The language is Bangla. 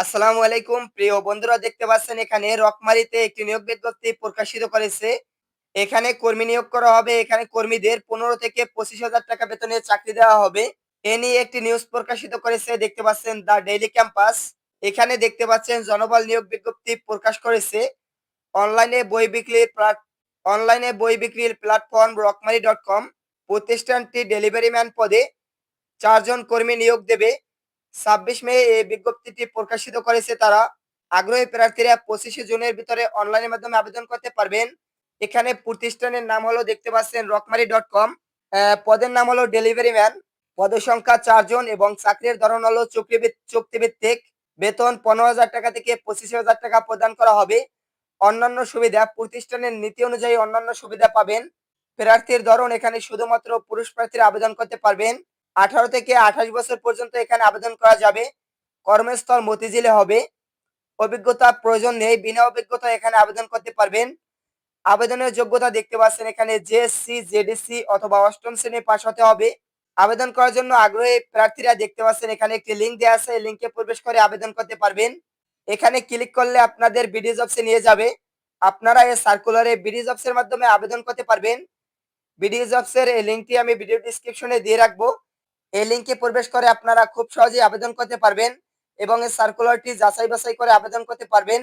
আসসালামু আলাইকুম। প্রিয় বন্ধুরা, দেখতে পাচ্ছেন এখানে রকমারিতে একটি নিয়োগ বিজ্ঞপ্তি প্রকাশিত করেছে। এখানে কর্মী নিয়োগ করা হবে। এখানে কর্মীদের পনেরো থেকে পঁচিশ হাজার টাকা বেতনে চাকরি দেওয়া হবে। এ নিয়ে একটি নিউজ প্রকাশিত করেছে, দেখতে পাচ্ছেন দ্য ডেইলি ক্যাম্পাস। এখানে দেখতে পাচ্ছেন জনবল নিয়োগ বিজ্ঞপ্তি প্রকাশ করেছে। অনলাইনে বই বিক্রির অনলাইনে বই বিক্রির প্ল্যাটফর্ম রকমারি ডট কম প্রতিষ্ঠানটি ডেলিভারি ম্যান পদে চারজন কর্মী নিয়োগ দেবে। ছাব্বিশ মে এই বিজ্ঞপ্তিটি প্রকাশিত করেছে তারা। আগ্রহী প্রার্থীরা পঁচিশে জুনের ভিতরে অনলাইনের মাধ্যমে আবেদন করতে পারবেন। এখানে প্রতিষ্ঠানের নাম হলো দেখতে পাচ্ছেন রকমারি ডট কম। পদের নাম হলো ডেলিভারি ম্যান। পদের সংখ্যা চারজন এবং চাকরির ধরন হলো চুক্তিভিত- চুক্তিভিত্তিক। বেতন পনেরো হাজার টাকা থেকে পঁচিশ হাজার টাকা প্রদান করা হবে। অন্যান্য সুবিধা, প্রতিষ্ঠানের নীতি অনুযায়ী অন্যান্য সুবিধা পাবেন। প্রার্থীর ধরন এখানে শুধুমাত্র পুরুষ প্রার্থীরা আবেদন করতে পারবেন। আঠারো থেকে আঠাশ বছর পর্যন্ত এখানে আবেদন করা যাবে। কর্মস্থল মতিঝিলে হবে। অভিজ্ঞতা প্রয়োজন নেই, বিনা অভিজ্ঞতা এখানে আবেদন করতে পারবেন। আবেদনের যোগ্যতা দেখতে পাচ্ছেন এখানে জেএসসি জেডিসি অথবা অষ্টম শ্রেণি পাশ হতে হবে। আবেদন করার জন্য আগ্রহী প্রার্থীরা দেখতে পাচ্ছেন এখানে একটি লিঙ্ক দেওয়া আছে, এই লিঙ্কে প্রবেশ করে আবেদন করতে পারবেন। এখানে ক্লিক করলে আপনাদের বিডি জবসে নিয়ে যাবে। আপনারা এই সার্কুলারে বিডি জবসের মাধ্যমে আবেদন করতে পারবেন। বিডি জবসের এই লিঙ্কটি আমি ভিডিও ডিসক্রিপশনে দিয়ে রাখব। এই লিঙ্কে প্রবেশ করে আপনারা খুব সহজেই আবেদন করতে পারবেন এবং এই সার্কুলারটি যাচাই বাছাই করে আবেদন করতে পারবেন।